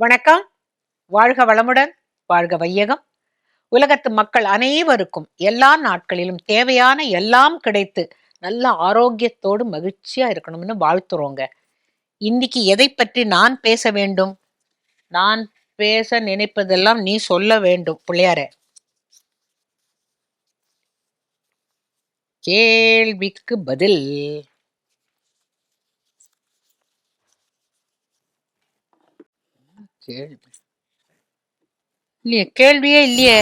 வணக்கம். வாழ்க வளமுடன் வாழ்க வையகம். உலகத்து மக்கள் அனைவருக்கும் எல்லா நாட்களிலும் தேவையான எல்லாம் கிடைத்து நல்ல ஆரோக்கியத்தோடு மகிழ்ச்சியா இருக்கணும்னு வாழ்த்துறோங்க. இன்னைக்கு எதை பற்றி நான் பேச வேண்டும்? நான் பேச நினைப்பதெல்லாம் நீ சொல்ல வேண்டும் பிள்ளையாரே. கேள்விக்கு பதில். கேள்வி இல்லையே கேள்வியே இல்லையே.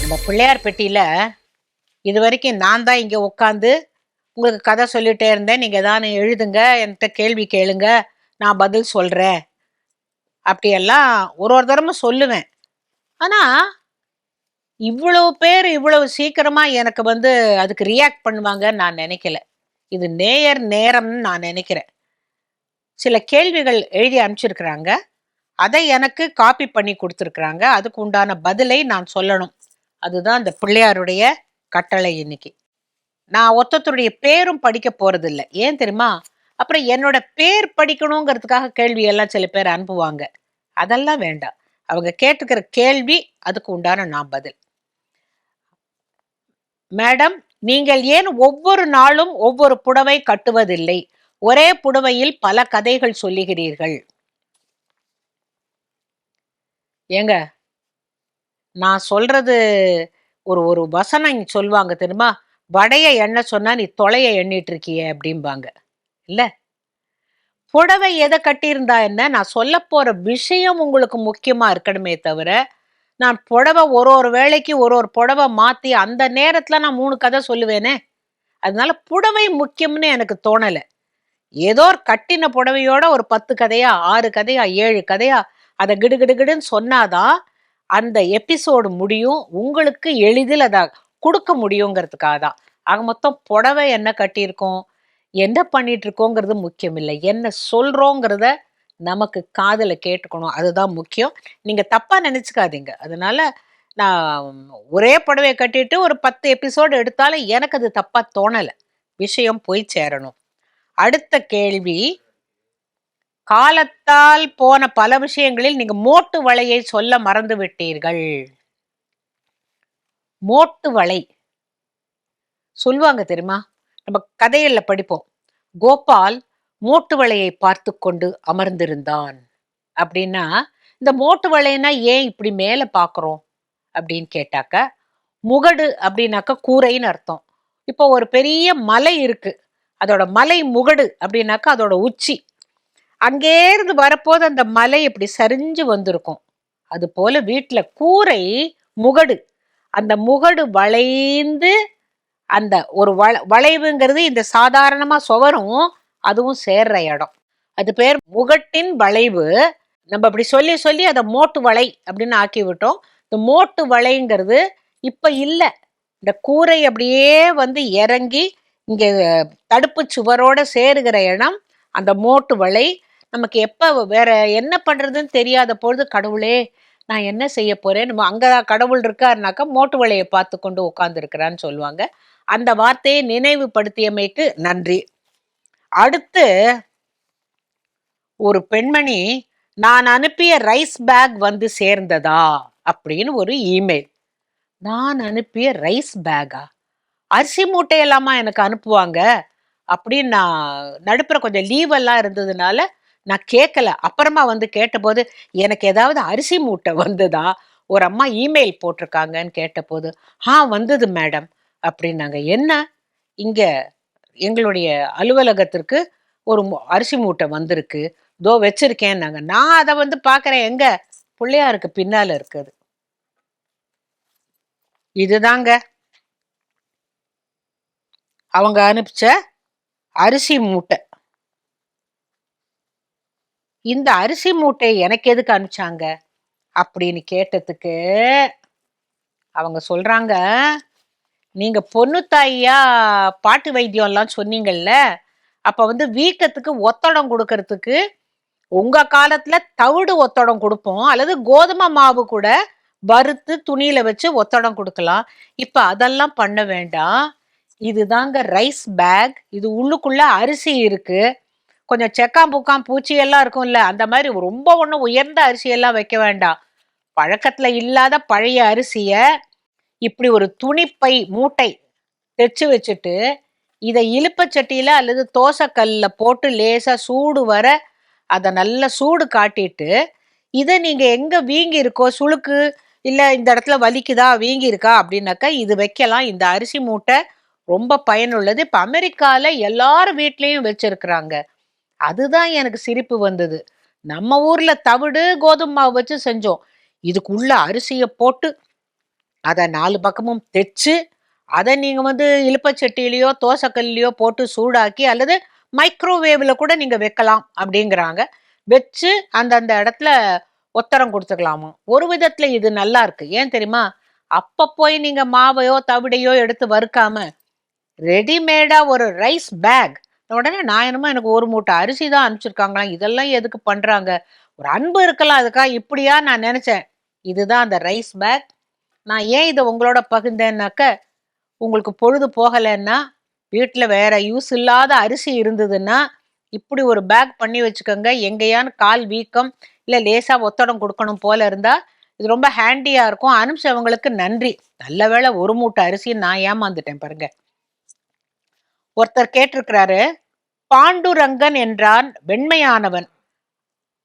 நம்ம பிள்ளையார் பெட்டியில இது வரைக்கும் நான் தான் இங்க உட்காந்து உங்களுக்கு கதை சொல்லிட்டே இருந்தேன். நீங்க ஏதாவது எழுதுங்க என்கிட்ட கேள்வி கேளுங்க நான் பதில் சொல்றேன். அப்படியெல்லாம் ஒரு ஒரு தரமும் சொல்லுவேன். ஆனா இவ்வளவு பேர் இவ்வளவு சீக்கிரமா எனக்கு வந்து அதுக்கு ரியாக்ட் பண்ணுவாங்கன்னு நான் நினைக்கல. இது நேயர் நேரம்னு நான் நினைக்கிறேன். சில கேள்விகள் எழுதி அனுப்பிச்சிருக்கிறாங்க. அதை எனக்கு காப்பி பண்ணி கொடுத்துருக்குறாங்க. அதுக்கு உண்டான பதிலை நான் சொல்லணும். அதுதான் அந்த பிள்ளையாருடைய கட்டளை இன்னைக்கு. நான் ஒத்தத்தருடைய பேரும் படிக்க போறது இல்லை ஏன் தெரியுமா? அப்புறம் என்னோட பேர் படிக்கணுங்கிறதுக்காக கேள்வி எல்லாம் சில பேர் அனுப்புவாங்க. அதெல்லாம் வேண்டாம். அவங்க கேட்டுக்கிற கேள்வி அதுக்கு உண்டான நான் பதில். மேடம் நீங்கள் ஏன் ஒவ்வொரு நாளும் ஒவ்வொரு புடவை கட்டுவதில்லை? ஒரே புடவையில் பல கதைகள் சொல்லுகிறீர்கள். ஏங்க நான் சொல்றது ஒரு ஒரு வசனம் சொல்லுவாங்க தெரியுமா? வடைய எண்ண சொன்னா நீ தொலைய எண்ணிட்டு இருக்கிய அப்படிம்பாங்க. இல்ல? புடவை எதை கட்டியிருந்தா என்ன? நான் சொல்ல போற விஷயம் உங்களுக்கு முக்கியமா இருக்கணுமே தவிர நான் புடவை ஒரு ஒரு வேலைக்கு ஒரு ஒரு புடவை மாத்தி அந்த நேரத்துல நான் மூணு கதை சொல்லுவேனே. அதனால புடவை முக்கியம்னு எனக்கு தோணலை. ஏதோ ஒரு கட்டின புடவையோட ஒரு பத்து கதையா ஆறு கதையா ஏழு கதையா அதை கிடுகிடுகிடுன்னு சொன்னாதான் அந்த எபிசோடு முடியும் உங்களுக்கு எளிதில் அதை கொடுக்க முடியுங்கிறதுக்காக தான் ஆக மொத்தம் புடவை என்ன கட்டியிருக்கோம் என்ன பண்ணிட்டு இருக்கோங்கிறது முக்கியம் இல்லை என்ன சொல்றோங்கிறத நமக்கு காதில் கேட்டுக்கணும். அதுதான் முக்கியம். நீங்க தப்பா நினைச்சுக்காதீங்க. அதனால நான் ஒரே புடவையை கட்டிட்டு ஒரு பத்து எபிசோடு எடுத்தாலும் எனக்கு அது தப்பா தோணலை. விஷயம் போய் சேரணும். அடுத்த கேள்வி காலத்தால் போன பல விஷயங்களில் நீங்க மோட்டு வளையை சொல்ல மறந்து விட்டீர்கள் மோட்டு வளை சொல்லுவாங்க தெரியுமா? நம்ம கதைகள்ல படிப்போம். கோபால் மோட்டு வளையை பார்த்து கொண்டு அமர்ந்திருந்தான். அப்படின்னா இந்த மோட்டு வளையனா ஏன் இப்படி மேல பாக்குறோம்? அப்படின்னு கேட்டாக்க முகடு அப்படின்னாக்க கூரைன்னு அர்த்தம். இப்போ ஒரு பெரிய மலை இருக்கு. அதோட மலை முகடு அப்படின்னாக்கா அதோட உச்சி. அங்கேருந்து வரப்போது அந்த மலை இப்படி சரிஞ்சு வந்திருக்கும். அது போல வீட்டில் கூரை முகடு. அந்த முகடு வளைந்து அந்த ஒரு வள வளைவுங்கிறது இந்த சாதாரணமாக சுவரும் அதுவும் சேர்ற இடம். அது பேர் முகட்டின் வளைவு. நம்ம அப்படி சொல்லி சொல்லி அதை மோட்டு வளை அப்படின்னு ஆக்கி விட்டோம். இந்த மோட்டு வளைங்கிறது இப்போ இல்லை. இந்த கூரை அப்படியே வந்து இறங்கி இங்கே தடுப்பு சுவரோட சேருகிற இடம். அந்த மோட்டு வளை நமக்கு எப்போ வேற என்ன பண்ணுறதுன்னு தெரியாத பொழுது கடவுளே நான் என்ன செய்ய போகிறேன் நம்ம அங்கே கடவுள் இருக்காருனாக்கா மோட்டு வலையை பார்த்து கொண்டு உட்காந்துருக்கிறான்னு சொல்லுவாங்க. அந்த வார்த்தையை நினைவுபடுத்தியமைக்கு நன்றி. அடுத்து ஒரு பெண்மணி நான் அனுப்பிய ரைஸ் பேக் வந்து சேர்ந்ததா? அப்படின்னு ஒரு இமெயில் நான் அனுப்பிய ரைஸ் பேக்கா? அரிசி மூட்டையெல்லாமா எனக்கு அனுப்புவாங்க? அப்படின்னு நான் நடுப்புற கொஞ்சம் லீவெல்லாம் இருந்ததுனால நான் கேட்கல அப்புறமா வந்து கேட்டபோது எனக்கு ஏதாவது அரிசி மூட்டை வந்ததா? ஒரு அம்மா இமெயில் போட்டிருக்காங்கன்னு கேட்டபோது ஆ வந்தது மேடம். அப்படின்னாங்க. என்ன? இங்கே எங்களுடைய அலுவலகத்திற்கு ஒரு அரிசி மூட்டை வந்திருக்கு. தோ வச்சிருக்கேன்னாங்க. நான் அதை வந்து பார்க்குறேன். எங்க? பிள்ளையாருக்கு பின்னால் இருக்குது. இதுதாங்க. அவங்க அனுப்பிச்ச அரிசி மூட்டை. இந்த அரிசி மூட்டை எனக்கு எதுக்கு அனுப்பிச்சாங்க? அப்படின்னு கேட்டதுக்கு அவங்க சொல்றாங்க நீங்க பொண்ணு தாயா பாட்டு வைத்தியம்லாம் சொன்னீங்கல்ல அப்ப வந்து வீக்கத்துக்கு ஒத்தடம் கொடுக்கறதுக்கு உங்க காலத்துல தவிடு ஒத்தடம் கொடுப்போம் அல்லது கோதுமை மாவு கூட வறுத்து துணியில வச்சு ஒத்தடம் கொடுக்கலாம். இப்ப அதெல்லாம் பண்ண வேண்டாம். இதுதாங்க ரைஸ் பேக். இது உள்ளுக்குள்ள அரிசி இருக்கு. கொஞ்சம் செக்காம் பூக்காம் பூச்சியெல்லாம் இருக்கும்ல அந்த மாதிரி ரொம்ப ஒன்றும் உயர்ந்த அரிசியெல்லாம் வைக்க வேண்டாம். பழக்கத்தில் இல்லாத பழைய அரிசியை இப்படி ஒரு துணிப்பை மூட்டை தைச்சு வச்சுட்டு இதை இழுப்பச்சட்டியில் அல்லது தோசைக்கல்லில் போட்டு லேசாக சூடு வர அதை நல்ல சூடு காட்டிட்டு இதை நீங்கள் எங்கே வீங்கி இருக்கோ சுளுக்கு இல்லை இந்த இடத்துல வலிக்குதா வீங்கி இருக்கா அப்படின்னாக்கா இது வைக்கலாம். இந்த அரிசி மூட்டை ரொம்ப பயனுள்ளது. இப்போ அமெரிக்காவில் எல்லார் வீட்லேயும் வச்சுருக்குறாங்க. அதுதான் எனக்கு சிரிப்பு வந்தது. நம்ம ஊர்ல தவிடு கோதுமை மாவு வச்சு செஞ்சோம். இதுக்குள்ள அரிசியை போட்டு அதை நாலு பக்கமும் தைச்சு அதை நீங்கள் வந்து இலுப்பச்சட்டியிலையோ தோசைக்கல்லையோ போட்டு சூடாக்கி அல்லது மைக்ரோவேவில் கூட நீங்கள் வைக்கலாம் அப்படிங்கிறாங்க. வச்சு அந்தந்த இடத்துல ஒத்தரம் கொடுத்துக்கலாமா? ஒரு விதத்தில் இது நல்லா இருக்கு. ஏன் தெரியுமா? அப்போ போய் நீங்கள் மாவையோ தவிடையோ எடுத்து வறுக்காம ரெடிமேடாக ஒரு ரைஸ் பேக் உடனே நான் என்னமோ எனக்கு ஒரு மூட்டை அரிசி தான் அனுப்பிச்சிருக்காங்களாம். இதெல்லாம் எதுக்கு பண்றாங்க? ஒரு அன்பு இருக்கலாம் அதுக்காக இப்படியா நான் நினைச்சேன். இதுதான் அந்த ரைஸ் பேக். நான் ஏன் இதை உங்களோட பகிர்ந்தேன்னாக்க உங்களுக்கு பொழுது போகலைன்னா வீட்டில் வேற யூஸ் இல்லாத அரிசி இருந்ததுன்னா இப்படி ஒரு பேக் பண்ணி வச்சுக்கோங்க. எங்கேயான்னு கால் வீக்கம் இல்லை லேசாக ஒத்தடம் கொடுக்கணும் போல இருந்தா இது ரொம்ப ஹேண்டியாக இருக்கும். அனுப்பிச்சவங்களுக்கு நன்றி. நல்ல வேளை ஒரு மூட்டை அரிசி நான் ஏமாந்துட்டேன் பாருங்க. ஒருத்தர் கேட்டிருக்கிறாரு பாண்டுரங்கன் என்றான் வெண்மையானவன்.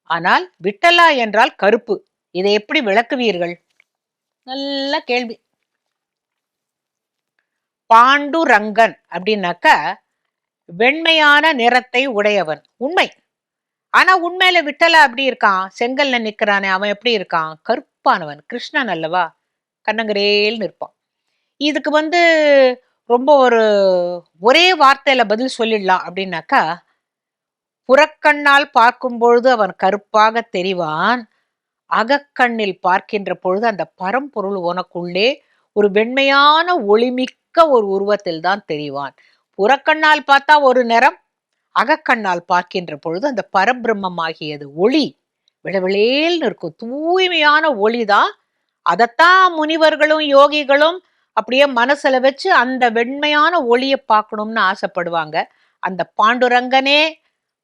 ஆனால் விட்டலா என்றால் கருப்பு. இதை எப்படி விளக்குவீர்கள்? நல்ல கேள்வி. பாண்டுரங்கன் அப்படின்னாக்க வெண்மையான நிறத்தை உடையவன். உண்மை. ஆனா உண்மையில விட்டலா அப்படி இருக்கான்? செங்கல்ல நிக்கிறானே அவன் எப்படி இருக்கான்? கருப்பானவன் கிருஷ்ணன் அல்லவா? கண்ணங்கரேல் நிற்பான். இதுக்கு வந்து ரொம்ப ஒரு ஒரே வார்த்தையில பதில் சொல்லிடலாம் அப்படின்னாக்கா புறக்கண்ணால் பார்க்கும் பொழுது அவன் கருப்பாக தெரிவான். அகக்கண்ணில் பார்க்கின்ற பொழுது அந்த பரம்பொருள் உனக்குள்ளே ஒரு வெண்மையான ஒளிமிக்க ஒரு உருவத்தில் தான் தெரிவான். புறக்கண்ணால் பார்த்தா ஒரு நிறம் அகக்கண்ணால் பார்க்கின்ற பொழுது அந்த பரபிரம்மமாகியது ஒளி. விளவிளேல்னு இருக்கும். தூய்மையான ஒளிதான். அதைத்தான் முனிவர்களும் யோகிகளும் அப்படியே மனசுல வச்சு அந்த வெண்மையான ஒளியை பார்க்கணும்னு ஆசைப்படுவாங்க. அந்த பாண்டுரங்கனே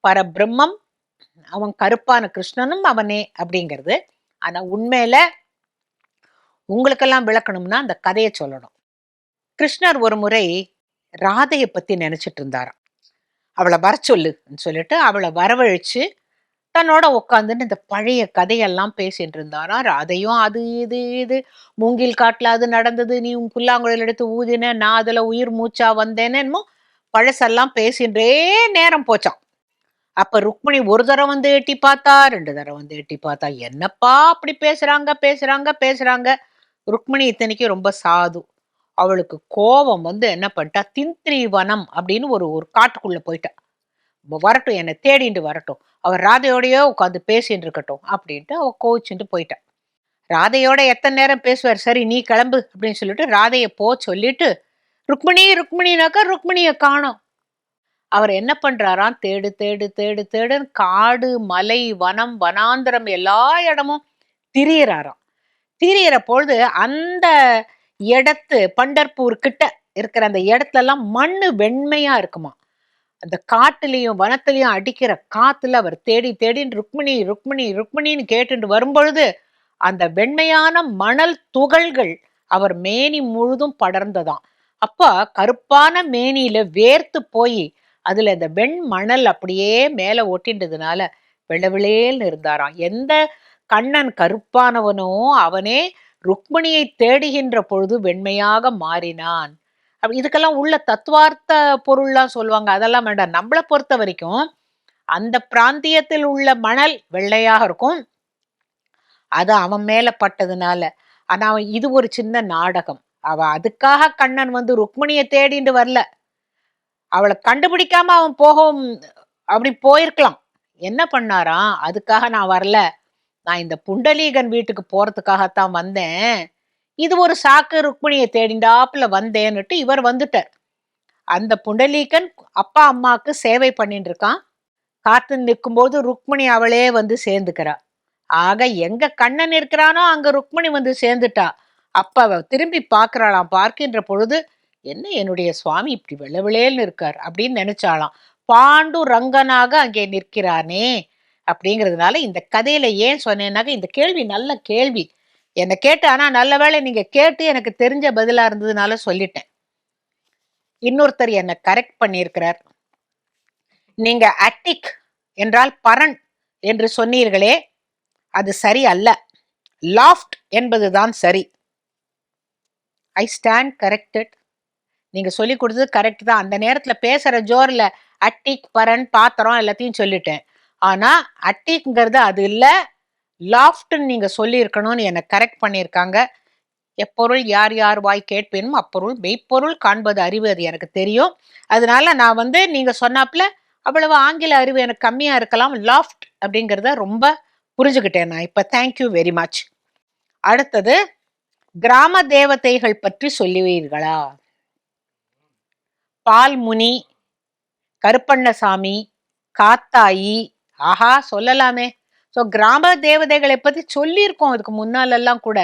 பரபிரம்மம் அவன் கருப்பான கிருஷ்ணனும் அவனே அப்படிங்கிறது. ஆனா உண்மையில உங்களுக்கெல்லாம் விளக்கணும்னா அந்த கதையை சொல்லணும். கிருஷ்ணர் ஒரு முறை ராதையை பத்தி நினைச்சிட்டு இருந்தாராம். அவளை வர சொல்லுன்னு சொல்லிட்டு அவளை வரவழைச்சு தன்னோட உட்காந்துன்னு இந்த பழைய கதையெல்லாம் பேசிட்டு இருந்தாராம் அதையும் அது இது இது. மூங்கில் காட்டில் அது நடந்தது. நீ உன் புல்லாங்குழல் எடுத்து ஊதின நான் அதில் உயிர் மூச்சா வந்தேன்னு என்னமோ பழசெல்லாம் பேசின்றே நேரம் போச்சான் அப்போ ருக்மிணி ஒரு தடவை வந்து எட்டி பார்த்தா ரெண்டு தடவை வந்து எட்டி பார்த்தா என்னப்பா அப்படி பேசுகிறாங்க பேசுகிறாங்க பேசுகிறாங்க ருக்மிணி இத்தனைக்கும் ரொம்ப சாது. அவளுக்கு கோபம் வந்து என்ன பண்ணிட்டா திந்திரி வனம் அப்படின்னு ஒரு ஒரு காட்டுக்குள்ளே போயிட்டா. வரட்டும் என்னை தேடிண்டு வரட்டும். அவர் ராதையோடயே உட்காந்து பேசிட்டு இருக்கட்டும் அப்படின்ட்டு அவள் கோவிச்சுட்டு போயிட்டான் ராதையோட எத்தனை நேரம் பேசுவார்? சரி நீ கிளம்பு அப்படின்னு சொல்லிட்டு ராதையை போ சொல்லிட்டு ருக்மிணி ருக்மிணினாக்கா ருக்மிணியை காணும். அவர் என்ன பண்றாராம்? தேடு தேடு தேடு தேடுன்னு காடு மலை வனம் வனாந்திரம் எல்லா இடமும் திரியறாராம். திரியற பொழுது அந்த இடத்து பண்டர்பூர் கிட்ட இருக்கிற அந்த இடத்துலலாம் மண் மண்ணு வெண்மையா இருக்குமா அந்த காட்டுலயும் வனத்திலையும் அடிக்கிற காத்துல அவர் தேடி தேடின்னு ருக்மிணி ருக்மிணி ருக்மிணின்னு கேட்டுட்டு வரும்பொழுது அந்த வெண்மையான மணல் துகள்கள் அவர் மேனி முழுதும் படர்ந்ததாம். அப்ப கருப்பான மேனியில வேர்த்து போய் அதுல இந்த வெண் மணல் அப்படியே மேல ஒட்டின்றதுனால வெள்ளவிளேல்னு இருந்தாராம். எந்த கண்ணன் கருப்பானவனோ அவனே ருக்மிணியை தேடுகின்ற பொழுது வெண்மையாக மாறினான். இதுக்கெல்லாம் உள்ள தத்துவார்த்த பொருள்லாம் சொல்லுவாங்க. அதெல்லாம் வேண்டாம். நம்மளை பொறுத்த வரைக்கும் அந்த பிராந்தியத்தில் உள்ள மணல் வெள்ளையாக இருக்கும். அது அவன் மேல பட்டதுனால. ஆனா அவன் இது ஒரு சின்ன நாடகம். அவ அதுக்காக கண்ணன் வந்து ருக்மிணியை தேடிட்டு வரல. அவளை கண்டுபிடிக்காம அவன் போகவும் அப்படி போயிருக்கலாம். என்ன பண்ணாராம்? அதுக்காக நான் வரல. நான் இந்த புண்டலீகன் வீட்டுக்கு போறதுக்காகத்தான் வந்தேன். இது ஒரு சாக்கு ருக்மிணியை தேடிண்டாப்புல வந்தேன்னுட்டு இவர் வந்துட்டார். அந்த புண்டலீகன் அப்பா அம்மாவுக்கு சேவை பண்ணிட்டு இருக்கான் காத்து நிற்கும்போது ருக்மிணி அவளே வந்து சேர்ந்துக்கிறா ஆக எங்க கண்ணன் இருக்கிறானோ அங்க ருக்மிணி வந்து சேர்ந்துட்டா. அப்ப அவ திரும்பி பார்க்கறாளாம். பார்க்கின்ற பொழுது என்ன என்னுடைய சுவாமி இப்படி வெள்ளவிளேல்னு இருக்கார்? அப்படின்னு நினைச்சாலாம் பாண்டு ரங்கனாக அங்கே நிற்கிறானே? அப்படிங்கிறதுனால இந்த கதையில ஏன் சொன்னேன்னாக்க இந்த கேள்வி நல்ல கேள்வி. என்னை கேட்டு ஆனா நல்ல வேளை நீங்க கேட்டு எனக்கு தெரிஞ்ச பதிலா இருந்ததுனால சொல்லிட்டேன். இன்னொருத்தர் என்னை கரெக்ட் பண்ணியிருக்கிறார். நீங்க அட்டிக் என்றால் பரன் என்று சொன்னீர்களே அது சரி அல்ல. லாஃப்ட் என்பதுதான் சரி. ஐ ஸ்டாண்ட் கரெக்டட் நீங்க சொல்லி கொடுத்தது கரெக்ட் தான். அந்த நேரத்துல பேசுற ஜோர்ல அட்டிக் பரன் பாத்திரம் எல்லாத்தையும் சொல்லிட்டேன். ஆனா அட்டிக்ங்கிறது அது இல்லை லாஃப்ட்னு நீங்கள் சொல்லியிருக்கணும்னு என்னை கரெக்ட் பண்ணியிருக்காங்க. எப்பொருள் யார் யார் வாய் கேட்பேனும் அப்பொருள் மெய்ப்பொருள் காண்பது அறிவு அது எனக்கு தெரியும். அதனால நான் வந்து நீங்கள் சொன்னாப்புல அவ்வளவு ஆங்கில அறிவு எனக்கு கம்மியாக இருக்கலாம். லாஃப்ட் அப்படிங்கிறத ரொம்ப புரிஞ்சுக்கிட்டேன் நான். இப்போ தேங்க்யூ வெரி மச் அடுத்தது கிராம தேவதைகள் பற்றி சொல்லுவீர்களா? பால்முனி கருப்பண்ணசாமி காத்தாயி ஆஹா சொல்லலாமே. ஸோ கிராம தேவதைகளை பற்றி சொல்லியிருக்கோம் இதுக்கு முன்னாலெல்லாம் கூட.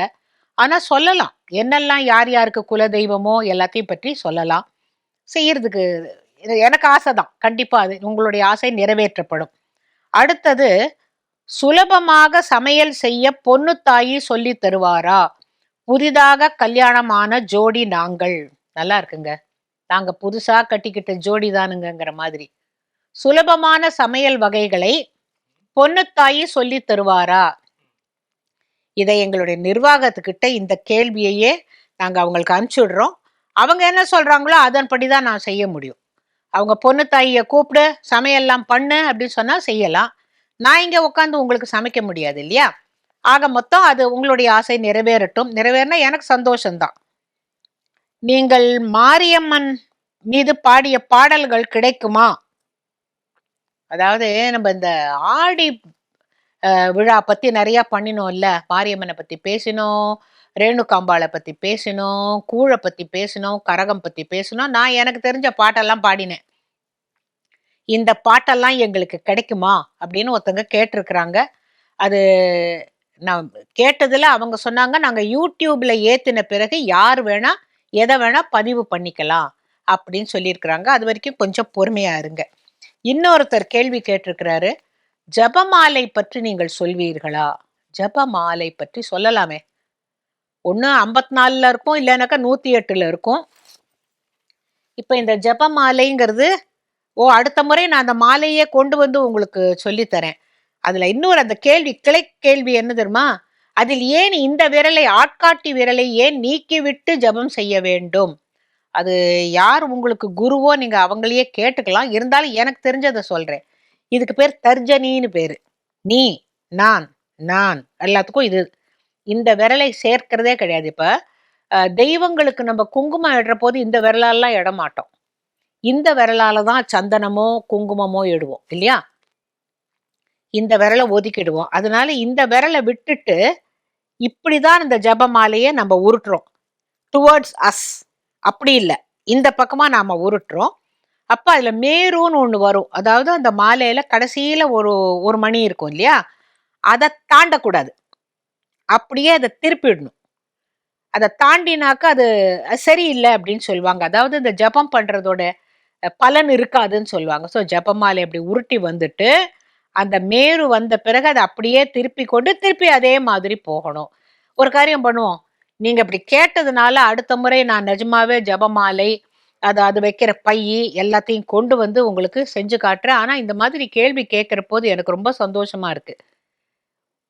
ஆனால் சொல்லலாம். என்னெல்லாம் யார் யாருக்கு குல தெய்வமோ எல்லாத்தையும் பற்றி சொல்லலாம். செய்யறதுக்கு இது எனக்கு ஆசை தான் கண்டிப்பாக அது உங்களுடைய ஆசை நிறைவேற்றப்படும். அடுத்தது சுலபமாக சமையல் செய்ய பொண்ணு தாயி சொல்லி தருவாரா? புதிதாக கல்யாணமான ஜோடி நாங்கள். நல்லா இருக்குங்க. நாங்கள் புதுசாக கட்டிக்கிட்ட ஜோடி தானுங்கிற மாதிரி. சுலபமான சமையல் வகைகளை பொண்ணுத்தாயி சொல்லி தருவாரா? இதை எங்களுடைய நிர்வாகத்துக்கிட்ட இந்த கேள்வியையே நாங்கள் அவங்களுக்கு அனுப்பிச்சுடுறோம். அவங்க என்ன சொல்கிறாங்களோ அதன்படி தான் நான் செய்ய முடியும். அவங்க பொண்ணு தாயியை கூப்பிடு சமையல்லாம் பண்ணு அப்படின்னு சொன்னால் செய்யலாம். நான் இங்கே உட்காந்து உங்களுக்கு சமைக்க முடியாது இல்லையா? ஆக மொத்தம் அது உங்களுடைய ஆசை நிறைவேறட்டும். நிறைவேறினா எனக்கு சந்தோஷம்தான். நீங்கள் மாரியம்மன் மீது பாடிய பாடல்கள் கிடைக்குமா? அதாவது நம்ம இந்த ஆடி விழா பத்தி நிறைய பண்ணினோம்ல. மாரியம்மனை பத்தி பேசினோம் ரேணுகாம்பாளை பத்தி பேசினோம் கூழை பத்தி பேசினோம் கரகம் பத்தி பேசினோம். நான் எனக்கு தெரிஞ்ச பாட்டெல்லாம் பாடினேன். இந்த பாட்டெல்லாம் எங்களுக்கு கிடைக்குமா? அப்படின்னு ஒருத்தங்க கேட்டிருக்கிறாங்க. அது நான் கேட்டதில் அவங்க சொன்னாங்க நாங்கள் யூடியூப்ல ஏத்தின பிறகு யார் வேணா எதை வேணா பதிவு பண்ணிக்கலாம். அப்படின்னு சொல்லியிருக்கிறாங்க. அது வரைக்கும் கொஞ்சம் பொறுமையா இருங்க. இன்னொருத்தர் கேள்வி கேட்டிருக்கிறாரு ஜபமாலை பற்றி நீங்கள் சொல்வீர்களா? ஜபமாலை பற்றி சொல்லலாமே. ஒன்று ஐம்பத்தி நாலுல இருக்கும் இல்லைனாக்கா நூத்தி எட்டுல இருக்கும். இப்போ இந்த ஜபமாலைங்கிறது ஓ அடுத்த முறை நான் அந்த மாலையே கொண்டு வந்து உங்களுக்கு சொல்லித்தரேன். அதுல இன்னொரு அந்த கேள்வி கிளை கேள்வி என்ன தெரியுமா? அதில் ஏன் இந்த விரலை ஆட்காட்டி விரலை ஏன் நீக்கிவிட்டு ஜெபம் செய்ய வேண்டும்? அது யார் உங்களுக்கு குருவோ நீங்க அவங்களையே கேட்டுக்கலாம். இருந்தாலும் எனக்கு தெரிஞ்சதை சொல்றேன். இதுக்கு பேர் தர்ஜனின்னு பேரு. நீ நான் நான். எல்லாத்துக்கும் இது. இந்த விரலை சேர்க்கிறதே கிடையாது இப்ப. தெய்வங்களுக்கு நம்ம குங்குமம் இடுற போது இந்த விரலாலாம் இட மாட்டோம். இந்த விரலால தான் சந்தனமோ குங்குமமோ இடுவோம். இல்லையா? இந்த விரலை ஒதுக்கிடுவோம். அதனால இந்த விரலை விட்டுட்டு இப்படிதான் இந்த ஜபமாலையை நம்ம உருட்டுறோம். டுவர்ட்ஸ் அஸ் அப்படி இல்லை. இந்த பக்கமா நாம உருட்டுறோம். அப்போ அதுல மேருன்னு ஒன்று வரும். அதாவது அந்த மாலையில கடைசியில ஒரு ஒரு மணி இருக்கும் இல்லையா? அதை தாண்டக்கூடாது. அப்படியே அதை திருப்பிடணும். அதை தாண்டினாக்கா அது சரியில்லை அப்படின்னு சொல்லுவாங்க. அதாவது இந்த ஜபம் பண்றதோட பலன் இருக்காதுன்னு சொல்லுவாங்க. ஸோ ஜபமாலை அப்படி உருட்டி வந்துட்டு அந்த மேரு வந்த பிறகு அதை அப்படியே திருப்பி கொண்டு திருப்பி அதே மாதிரி போகணும். ஒரு காரியம் பண்ணுவோம். நீங்க இப்படி கேட்டதுனால அடுத்த முறை நான் நிஜமாவே ஜபமாலை அது அது வைக்கிற பை எல்லாத்தையும் கொண்டு வந்து உங்களுக்கு செஞ்சு காட்டுறேன். ஆனா இந்த மாதிரி கேள்வி கேட்கிற போது எனக்கு ரொம்ப சந்தோஷமா இருக்கு.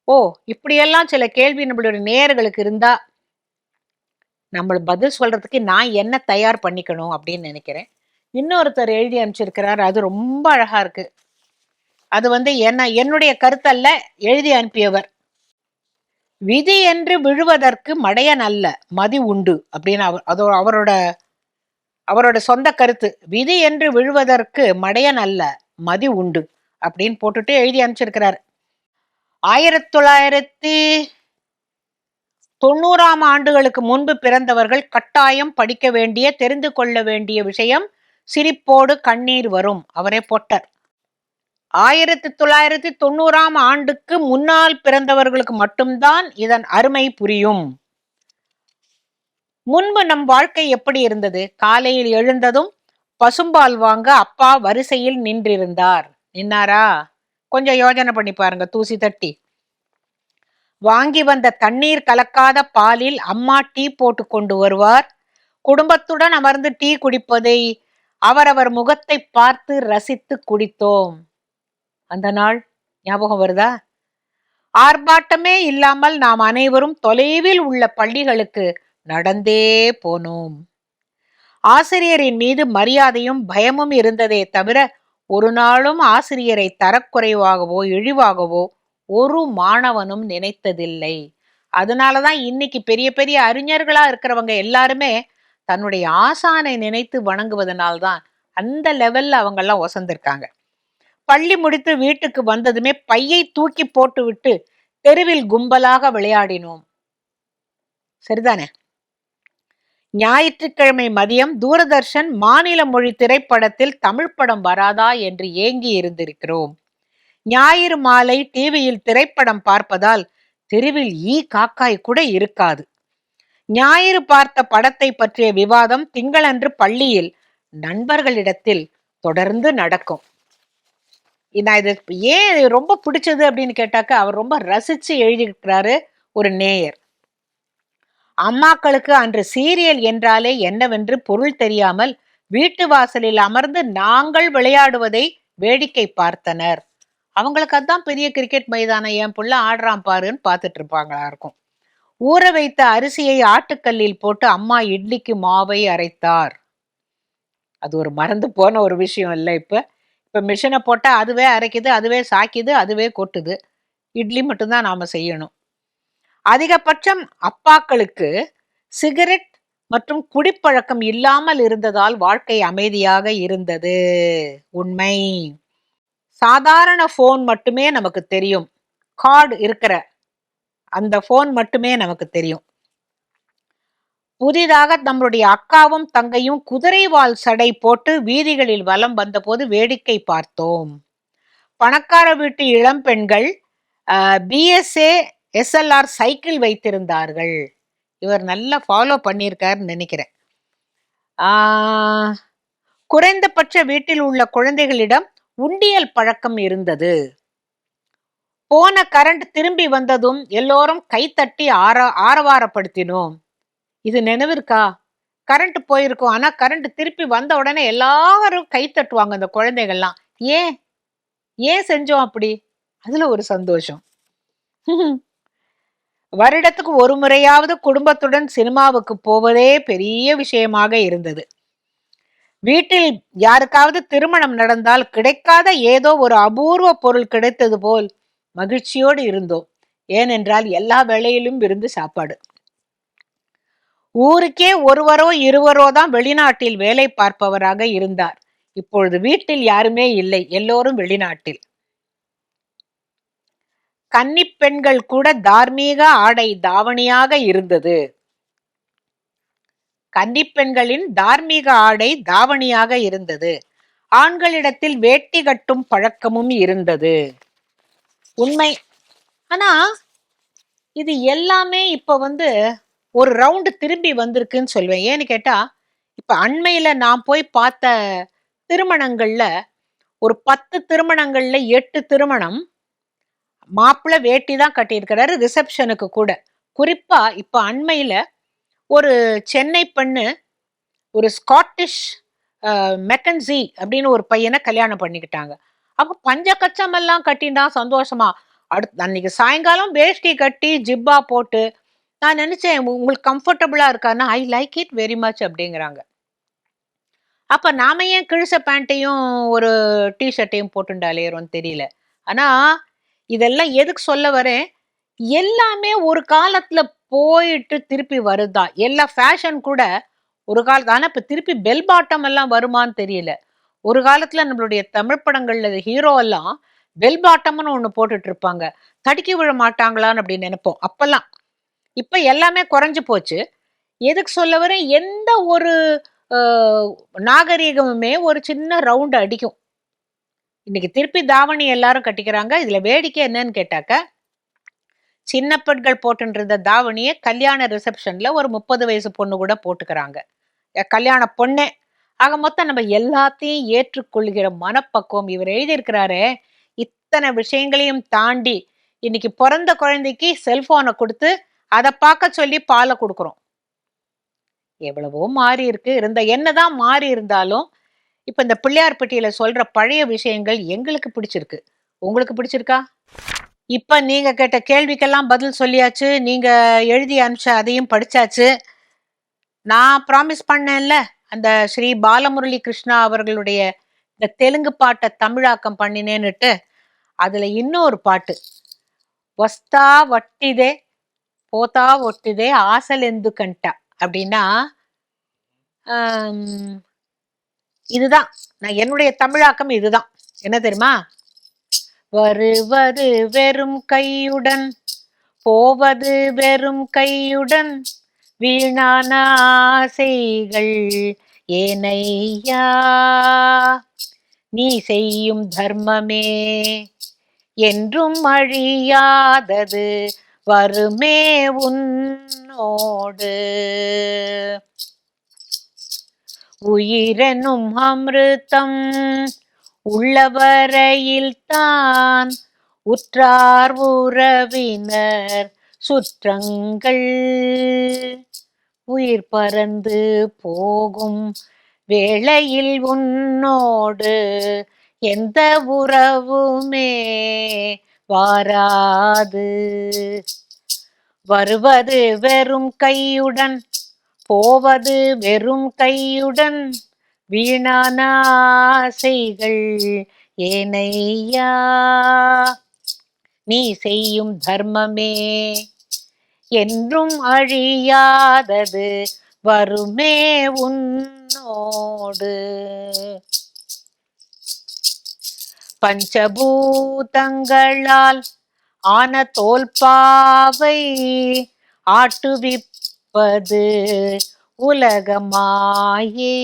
ஓ இப்படியெல்லாம் சில கேள்வி நம்மளுடைய நேயர்களுக்கு இருந்தா நம்ம பதில் சொல்றதுக்கு நான் என்ன தயார் பண்ணிக்கணும் அப்படின்னு நினைக்கிறேன். இன்னொருத்தர் எழுதி அனுப்பிச்சிருக்கிறார். அது ரொம்ப அழகா இருக்கு. அது வந்து என்ன என்னுடைய கருத்தல்ல எழுதி அனுப்பியவர். விதி என்று விழுவதற்கு மடையன் அல்ல மதி உண்டு அப்படின்னு அவர் அதோ அவரோட அவரோட சொந்த கருத்து. விதி என்று விழுவதற்கு மடையன் அல்ல மதி உண்டு அப்படின்னு போட்டுட்டு எழுதி அனுப்பிச்சிருக்கிறார். ஆயிரத்தி தொள்ளாயிரத்தி தொண்ணூறாம் ஆண்டுகளுக்கு முன்பு பிறந்தவர்கள் கட்டாயம் படிக்க வேண்டிய தெரிந்து கொள்ள வேண்டிய விஷயம் சிரிப்போடு கண்ணீர் வரும் அவரே போட்டார். ஆயிரத்தி தொள்ளாயிரத்தி தொண்ணூறாம் ஆண்டுக்கு முன்னால் பிறந்தவர்களுக்கு மட்டும்தான் இதன் அருமை புரியும். முன்பு நம் வாழ்க்கை எப்படி இருந்தது? காலையில் எழுந்ததும் பசும்பால் வாங்க அப்பா வரிசையில் நின்றிருந்தார். நின்னாரா? கொஞ்சம் யோஜனை பண்ணி பாருங்க தூசி தட்டி. வாங்கி வந்த தண்ணீர் கலக்காத பாலில் அம்மா டீ போட்டு கொண்டு வருவார். குடும்பத்துடன் அமர்ந்து டீ குடிப்பதை அவரவர் முகத்தை பார்த்து ரசித்து குடித்தோம். அந்த நாள் ஞாபகம் வருதா? ஆர்ப்பாட்டமே இல்லாமல் நாம் அனைவரும் தொலைவில் உள்ள பள்ளிகளுக்கு நடந்தே போனோம். ஆசிரியரின் மீது மரியாதையும் பயமும் இருந்ததே தவிர ஒரு நாளும் ஆசிரியரை தரக்குறைவாகவோ இழிவாகவோ ஒரு மாணவனும் நினைத்ததில்லை. அதனாலதான் இன்னைக்கு பெரிய பெரிய அறிஞர்களா இருக்கிறவங்க எல்லாருமே தன்னுடைய ஆசானை நினைத்து வணங்குவதனால்தான் அந்த லெவல்ல அவங்கெல்லாம் ஒசந்திருக்காங்க. பள்ளி முடித்து வீட்டுக்கு வந்ததுமே பையை தூக்கி போட்டுவிட்டு தெருவில் கும்பலாக விளையாடினோம். சரிதானே? ஞாயிற்றுக்கிழமை மதியம் தூரதர்ஷன் மாநில மொழி திரைப்படத்தில் தமிழ் படம் வராதா என்று ஏங்கி இருந்திருக்கிறோம். ஞாயிறு மாலை டிவியில் திரைப்படம் பார்ப்பதால் தெருவில் ஈ காக்காய் கூட இருக்காது. ஞாயிறு பார்த்த படத்தை பற்றிய விவாதம் திங்களன்று பள்ளியில் நண்பர்களிடத்தில் தொடர்ந்து நடக்கும். நான் இது ஏன் இது ரொம்ப பிடிச்சது அப்படின்னு கேட்டாக்க அவர் ரொம்ப ரசித்து எழுதியிருக்கிறாரு ஒரு நேயர். அம்மாக்களுக்கு அன்று சீரியல் என்றாலே என்னவென்று பொருள் தெரியாமல் வீட்டு வாசலில் அமர்ந்து நாங்கள் விளையாடுவதை வேடிக்கை பார்த்தனர். அவங்களுக்கு அதான் பெரிய கிரிக்கெட் மைதானம். என் புள்ள ஆடுறான் பாருன்னு பார்த்துட்டு இருப்பாங்களா இருக்கும். ஊற வைத்த அரிசியை ஆட்டுக்கல்லில் போட்டு அம்மா இட்லிக்கு மாவை அரைத்தார். அது ஒரு மறந்து போன ஒரு விஷயம் இல்லை இப்போ. இப்போ மிஷினை போட்டால் அதுவே அரைக்குது அதுவே சாக்கிது அதுவே கொட்டுது. இட்லி மட்டும்தான் நாம் செய்யணும். அதிகபட்சம் அப்பாக்களுக்கு சிகரெட் மற்றும் குடிப்பழக்கம் இல்லாமல் இருந்ததால் வாழ்க்கை அமைதியாக இருந்தது. உண்மை. சாதாரண ஃபோன் மட்டுமே நமக்கு தெரியும். கார்டு இருக்கிற அந்த ஃபோன் மட்டுமே நமக்கு தெரியும். புதிதாக நம்மளுடைய அக்காவும் தங்கையும் குதிரைவால் சடை போட்டு வீதிகளில் வலம் வந்தபோது வேடிக்கை பார்த்தோம். பணக்கார வீட்டு இளம் பெண்கள் பிஎஸ்ஏ எஸ்எல்ஆர் சைக்கிள் வைத்திருந்தார்கள். இவர் நல்லா ஃபாலோ பண்ணியிருக்காருன்னு நினைக்கிறேன். குறைந்தபட்ச வீட்டில் உள்ள குழந்தைகளிடம் உண்டியல் பழக்கம் இருந்தது. போன கரண்ட் திரும்பி வந்ததும் எல்லோரும் கைத்தட்டி ஆர ஆரவாரப்படுத்தினோம். இது நினைவிருக்கா? கரண்ட் போயிருக்கும். ஆனா கரண்ட் திருப்பி வந்த உடனே எல்லாரும் கை தட்டுவாங்க அந்த குழந்தைகள்லாம். ஏன்? ஏன் செஞ்சோம் அப்படி? அதுல ஒரு சந்தோஷம். வருடத்துக்கு ஒரு முறையாவது குடும்பத்துடன் சினிமாவுக்கு போவதே பெரிய விஷயமாக இருந்தது. வீட்டில் யாருக்காவது திருமணம் நடந்தால் கிடைக்காத ஏதோ ஒரு அபூர்வ பொருள் கிடைத்தது போல் மகிழ்ச்சியோடு இருந்தோம். ஏனென்றால் எல்லா வேளையிலும் இருந்து சாப்பாடு. ஊருக்கே ஒருவரோ இருவரோ தான் வெளிநாட்டில் வேலை பார்ப்பவராக இருந்தார். இப்பொழுது வீட்டில் யாருமே இல்லை எல்லோரும் வெளிநாட்டில். கன்னி பெண்கள் கூட தார்மீக ஆடை தாவணியாக இருந்தது. கன்னிப்பெண்களின் தார்மீக ஆடை தாவணியாக இருந்தது. ஆண்களிடத்தில் வேட்டி கட்டும் பழக்கமும் இருந்தது. உண்மை. ஆனா இது எல்லாமே இப்ப வந்து ஒரு ரவுண்டு திரும்பி வந்திருக்குன்னு சொல்வேன். ஏன்னு கேட்டால் இப்போ அண்மையில் நான் போய் பார்த்த திருமணங்களில் ஒரு பத்து திருமணங்களில் எட்டு திருமணம் மாப்பிள்ளை வேட்டி தான் கட்டியிருக்கிறாரு ரிசப்ஷனுக்கு கூட. குறிப்பாக இப்போ அண்மையில் ஒரு சென்னை பெண்ணு ஒரு ஸ்காட்டிஷ் மெக்கன்சி அப்படின்னு ஒரு பையனை கல்யாணம் பண்ணிக்கிட்டாங்க. அப்போ பஞ்ச கச்சமெல்லாம் கட்டினா சந்தோஷமா. அடுத்து அன்னைக்கு சாயங்காலம் வேஷ்டி கட்டி ஜிப்பா போட்டு நான் நினச்சேன் உங்களுக்கு கம்ஃபர்டபுளாக இருக்கான்னா I like it very much அப்படிங்கிறாங்க. அப்போ நாம ஏன் கிழிச பேண்ட்டையும் ஒரு டிஷர்ட்டையும் போட்டுண்டாலேரோன்னு தெரியல. ஆனால் இதெல்லாம் எதுக்கு சொல்ல வரேன்? எல்லாமே ஒரு காலத்தில் போயிட்டு திருப்பி வருதான் எல்லா ஃபேஷன் கூட ஒரு காலத்து ஆனால் இப்போ திருப்பி பெல் பாட்டம் எல்லாம் வருமான்னு தெரியல. ஒரு காலத்தில் நம்மளுடைய தமிழ் படங்களில் ஹீரோ எல்லாம் பெல் பாட்டம்னு ஒன்று போட்டுட்டு இருப்பாங்க. தடுக்கி விழ மாட்டாங்களான்னு அப்படின்னு நினைப்போம். அப்போல்லாம் இப்ப எல்லாமே குறைஞ்சு போச்சு. எதுக்கு சொல்ல வர எந்த ஒரு நாகரீகமுமே ஒரு சின்ன ரவுண்டு அடிக்கும். இன்னைக்கு திருப்பி தாவணி எல்லாரும் கட்டிக்கிறாங்க. இதுல வேடிக்கை என்னன்னு கேட்டாக்க சின்ன பெண்கள் போட்டுருந்த தாவணியை கல்யாண ரிசப்ஷன்ல ஒரு முப்பது வயசு பொண்ணு கூட போட்டுக்கிறாங்க. கல்யாண பொண்ணே. ஆக மொத்தம் நம்ம எல்லாத்தையும் ஏற்றுக்கொள்கிற மனப்பக்குவம் இவர் எழுதியிருக்கிறாரே. இத்தனை விஷயங்களையும் தாண்டி இன்னைக்கு பிறந்த குழந்தைக்கு செல்போனை கொடுத்து அதை பார்க்க சொல்லி பாலை கொடுக்குறோம். எவ்வளவோ மாறி இருக்கு. இருந்த என்னதான் மாறி இருந்தாலும் இப்போ இந்த பிள்ளையார் பட்டியல சொல்ற பழைய விஷயங்கள் எங்களுக்கு பிடிச்சிருக்கு. உங்களுக்கு பிடிச்சிருக்கா? இப்போ நீங்க கேட்ட கேள்விக்கெல்லாம் பதில் சொல்லியாச்சு. நீங்க எழுதி அனுப்பிச்ச அதையும் படிச்சாச்சு. நான் ப்ராமிஸ் பண்ணேன்ல அந்த ஸ்ரீ பாலமுரளி கிருஷ்ணா அவர்களுடைய இந்த தெலுங்கு பாட்டை தமிழாக்கம் பண்ணினேன்னுட்டு அதுல இன்னொரு பாட்டு வஸ்தா வட்டிதே పోతా ఒట్టిదే ఆశలు ఎందుకంట அப்படின்னா ஆம், இதுதான் நான் என்னுடைய தமிழாக்கம் இதுதான் என்ன தெரியுமா வருவது வெறும் கையுடன் போவது வெறும் கையுடன் வீணான ஆசைகள் ஏனையா நீ செய்யும் தர்மமே என்றும் அழியாதது வருமே உன்னோடு. உயிரெனும் அமிர்தம் உள்ளவரையில் தான் உற்றார் உறவினர் சுற்றங்கள். உயிர் பறந்து போகும் வேளையில் உன்னோடு எந்த உறவுமே வாராது. வருவது வெறும் கையுடன் போவது வெறும் கையுடன். வீணான ஆசைகள் ஏனையா? நீ செய்யும் தர்மமே. என்றும் அழியாதது வருமே உன்னோடு. பஞ்சபூதங்களால் ஆன தோல்பாவை ஆட்டுவிப்பது உலகமாயே.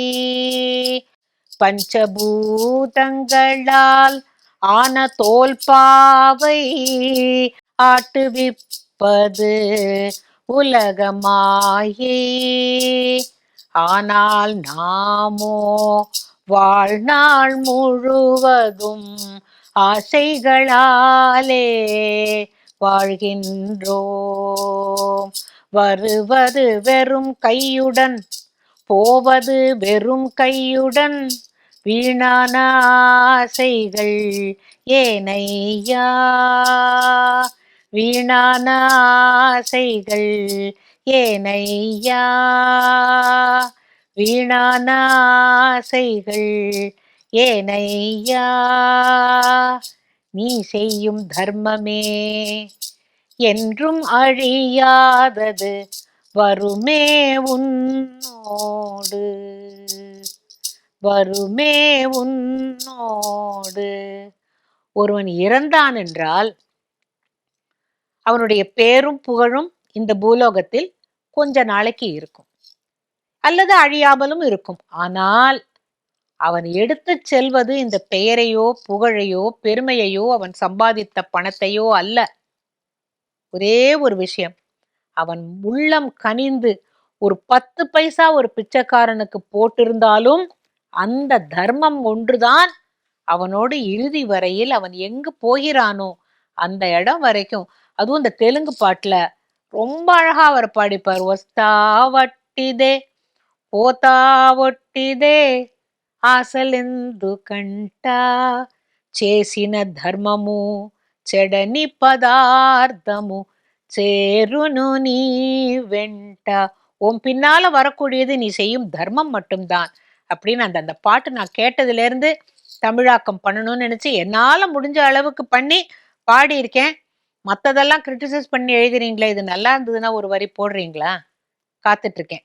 பஞ்சபூதங்களால் ஆன தோல்பாவை ஆட்டுவிப்பது உலகமாயே. ஆனால் நாமோ வாழ்நாள் முழுவதும் ஆசைகளாலே வாழ்கின்றோம். வருவது வெறும் கையுடன் போவது வெறும் கையுடன் வீணான ஆசைகள் ஏனையா? வீணான ஆசைகள் ஏனையா? வீணான ஆசைகள் ஏனையா? நீ செய்யும் தர்மமே என்றும் அழியாதது வருமே உன்னோடு. வருமே உன்னோடு. ஒருவன் இறந்தான் என்றால் அவனுடைய பேரும் புகழும் இந்த பூலோகத்தில் கொஞ்ச நாளைக்கு இருக்கும். அல்லது அழியாமலும் இருக்கும். ஆனால் அவன் எடுத்து செல்வது இந்த பெயரையோ புகழையோ பெருமையையோ அவன் சம்பாதித்த பணத்தையோ அல்ல. ஒரே ஒரு விஷயம். அவன் உள்ளம் கனிந்து ஒரு பத்து பைசா ஒரு பிச்சைக்காரனுக்கு போட்டிருந்தாலும் அந்த தர்மம் ஒன்றுதான் அவனோடு இறுதி வரையில் அவன் எங்கு போகிறானோ அந்த இடம் வரைக்கும். அதுவும் இந்த தெலுங்கு பாட்டுல ரொம்ப அழகா அவர் பாடிப்பார். ஒஸ்தா வட்டிதே పోతా ఒట్టిదే ఆశలెందుకంట చేసిన ధర్మము చెడని పదార్థము சேருனு நீ வெண்ட உன் பின்னால வரக்கூடியது நீ செய்யும் தர்மம் மட்டும்தான் அப்படின்னு அந்த அந்த பாட்டு நான் கேட்டதுல இருந்து தமிழாக்கம் பண்ணணும்னு நினைச்சு என்னால முடிஞ்ச அளவுக்கு பண்ணி பாடியிருக்கேன் மத்ததெல்லாம் கிரிட்டிசைஸ் பண்ணி எழுதுறீங்களே இது நல்லா இருந்ததுன்னா ஒரு வரி போடுறீங்களா காத்துட்டு இருக்கேன்